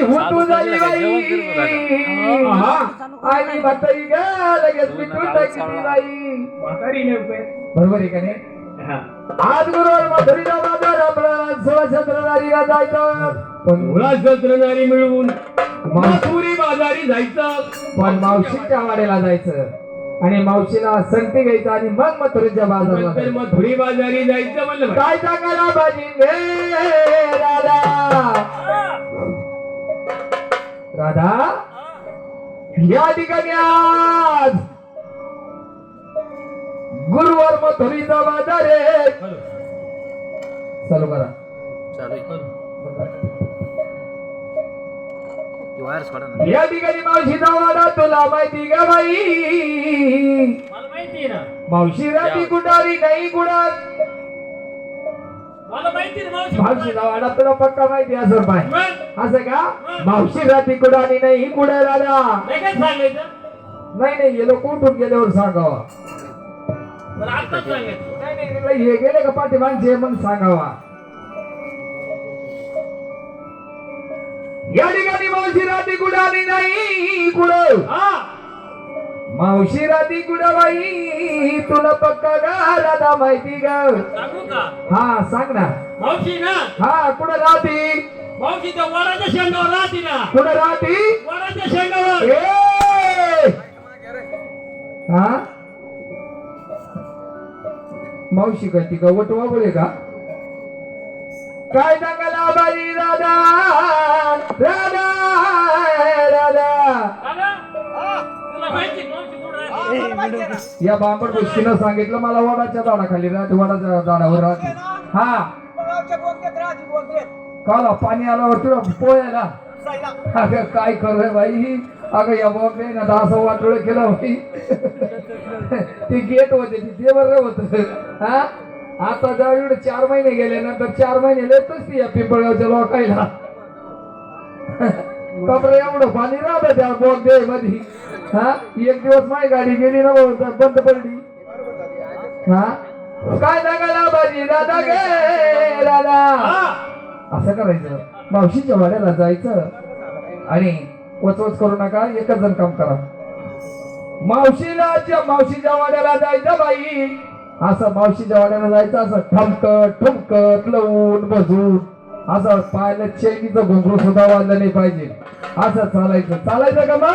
माझी हुतू झाली बाई. आहा. आणि म्हातारी ग लगेच मिटून टाकली बाई. म्हातारी नेमकं. बरोबर आहे का नाही? हा. आज गुरुवार मथुरीचा बाजार आपला सवशत्रधारीला जायचं. पण मिळवून बाजारी जायचं. पण मावशीच्या वाड्याला जायचं. आणि मावशीला संगती घ्यायचं आणि मग मथुरीच्या बाजारला जायचं. मथुरी बाजारी जायचं म्हणलं. काय सांगायला भाजी रे राधा. राधा? या ठिकाणी आज गुरुवार मथुरीचा बाजार आहे. चालू करा. या ठिकाणी मावशीचा वाडा तुला माहिती का बाई? मला माहिती आहे ना. मावशी राती कुठारी नाही कुणात? मला माहिती. मावशीचा वाडा तुला पक्का माहिती असं पाय? असं का? मावशी राती कुठारी नाही नाही काय सांगायचं? नाही नाही हे लोक उठून गेल्यावर सांगावा. नाही नाही हे गेले का पाठीमागचे मग सांगावा. या ठिकाणी मावशी राती कुठारी नाही हा मावशी राती कुठं बाई तुला पक्का का राधा माहिती का सांगू का? हा सांग ना. मावशी ना? हा कुठं राहती? मावशी त्या वडाच्या शेंगावर राहते ना. कुठं राहती? वडाच्या शेंगावर. ए! हा? मावशी काय ती का? वटवा बोले का? काय सांगायला बाई राधा राधा. राधा. या बांबड गोष्टीनं सांगितलं मला वडाच्या झाडाखाली राहते वडाच्या झाडावर राहते. हा. काला पाणी आल्यावर तुला पोयाला अगं काय करय बाई? अगं या बॉम्बे ना असं वाटोळ केलं बाई. ते गेट होते ते बरं होत. हा? आता जर एवढे चार महिने गेले नंतर चार महिने लेतच ती या पिंपळगावच्या लोकायला. कपडे एवढं पाणी राहतं त्या बॉम्बे मध्ये हा एक दिवस माझी गाडी गेली ना भाऊ, बंद पडली. हा? काय सांगायला बाजी? दादा गे दादा. असं करायचं. मावशीच्या वाड्याला जायचं. आणि वचवच करू नका एकच जण काम करा. मावशीला मावशीच्या वाड्याला जायचं बाई असं मावशीच्या वाड्याला जायचं असं ठमकत ठुमकत लवून बजून असं पायाला चैनीचं घुंगरू सुद्धा वाजलं नाही पाहिजे. असं चालायचं. चालायचं का मग?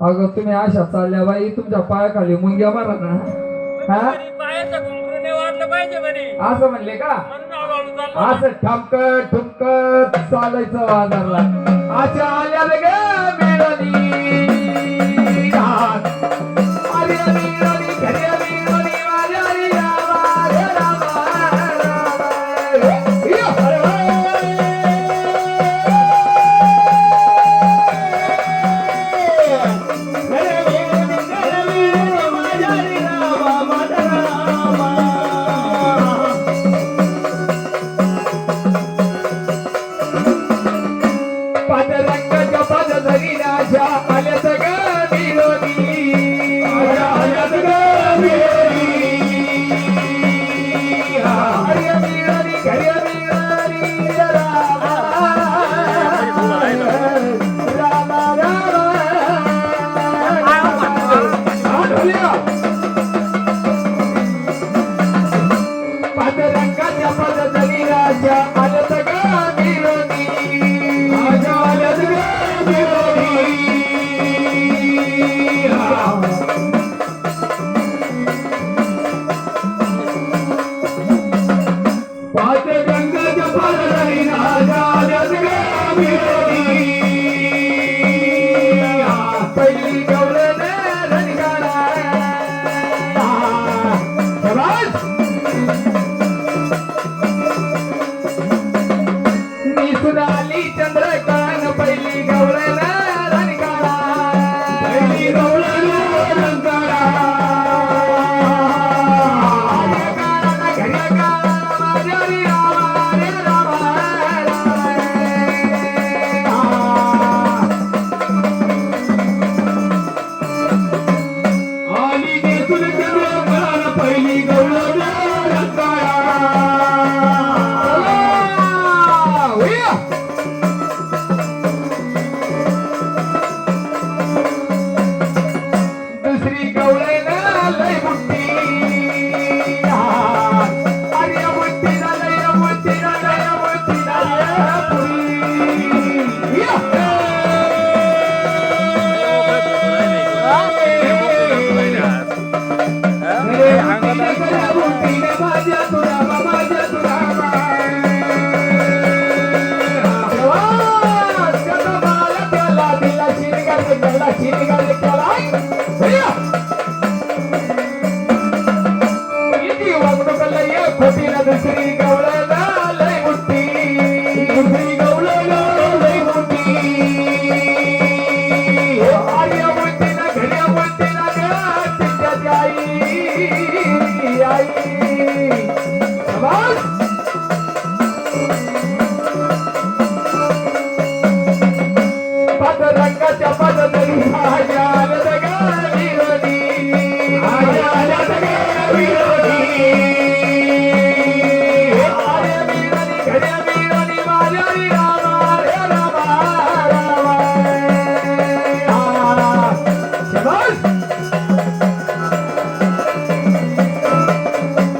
अगं तुम्ही अशा चालल्या बाई तुमच्या पायाखाली मुंग्या मारा ना. हा? असं म्हणले का. असं ठमकत ठुमकत चालायचं बाजारला अच्छा आल्या रे मी सुनाली चंद्रकांत पहिली गवळण சீனிகாரி போலாம்